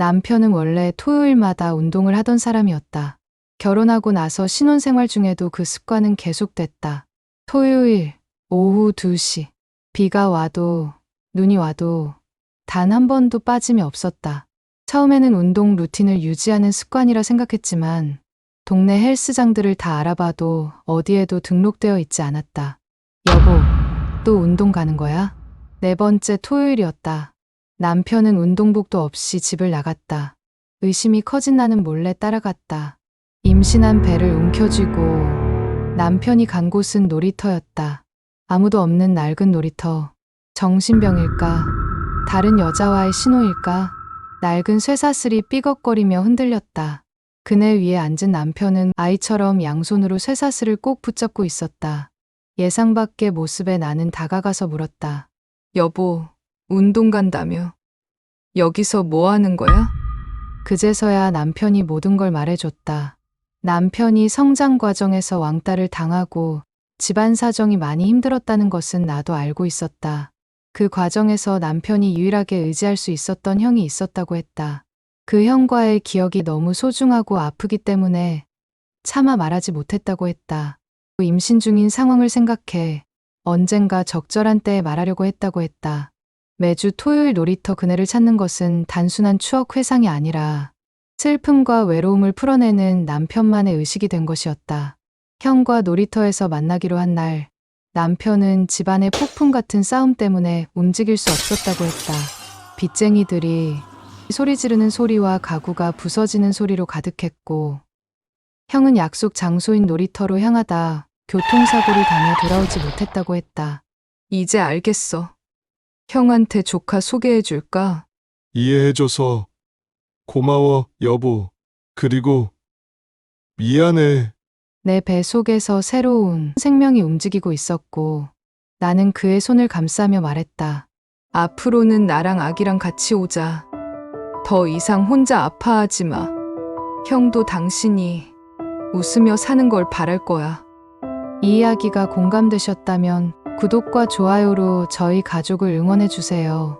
남편은 원래 토요일마다 운동을 하던 사람이었다. 결혼하고 나서 신혼생활 중에도 그 습관은 계속됐다. 토요일 오후 2시 비가 와도 눈이 와도 단 한 번도 빠짐이 없었다. 처음에는 운동 루틴을 유지하는 습관이라 생각했지만 동네 헬스장들을 다 알아봐도 어디에도 등록되어 있지 않았다. 여보, 또 운동 가는 거야? 네 번째 토요일이었다. 남편은 운동복도 없이 집을 나갔다. 의심이 커진 나는 몰래 따라갔다. 임신한 배를 움켜쥐고 남편이 간 곳은 놀이터였다. 아무도 없는 낡은 놀이터. 정신병일까? 다른 여자와의 신호일까? 낡은 쇠사슬이 삐걱거리며 흔들렸다. 그네 위에 앉은 남편은 아이처럼 양손으로 쇠사슬을 꼭 붙잡고 있었다. 예상 밖의 모습에 나는 다가가서 물었다. 여보, 운동 간다며? 여기서 뭐 하는 거야? 그제서야 남편이 모든 걸 말해줬다. 남편이 성장 과정에서 왕따를 당하고 집안 사정이 많이 힘들었다는 것은 나도 알고 있었다. 그 과정에서 남편이 유일하게 의지할 수 있었던 형이 있었다고 했다. 그 형과의 기억이 너무 소중하고 아프기 때문에 차마 말하지 못했다고 했다. 임신 중인 상황을 생각해 언젠가 적절한 때에 말하려고 했다고 했다. 매주 토요일 놀이터 그네를 찾는 것은 단순한 추억 회상이 아니라 슬픔과 외로움을 풀어내는 남편만의 의식이 된 것이었다. 형과 놀이터에서 만나기로 한 날, 남편은 집안의 폭풍 같은 싸움 때문에 움직일 수 없었다고 했다. 빚쟁이들이 소리 지르는 소리와 가구가 부서지는 소리로 가득했고, 형은 약속 장소인 놀이터로 향하다 교통사고를 당해 돌아오지 못했다고 했다. 이제 알겠어. 형한테 조카 소개해줄까? 이해해줘서 고마워, 여보. 그리고 미안해. 내 배 속에서 새로운 생명이 움직이고 있었고 나는 그의 손을 감싸며 말했다. 앞으로는 나랑 아기랑 같이 오자. 더 이상 혼자 아파하지 마. 형도 당신이 웃으며 사는 걸 바랄 거야. 이 이야기가 공감되셨다면 구독과 좋아요로 저희 가족을 응원해 주세요.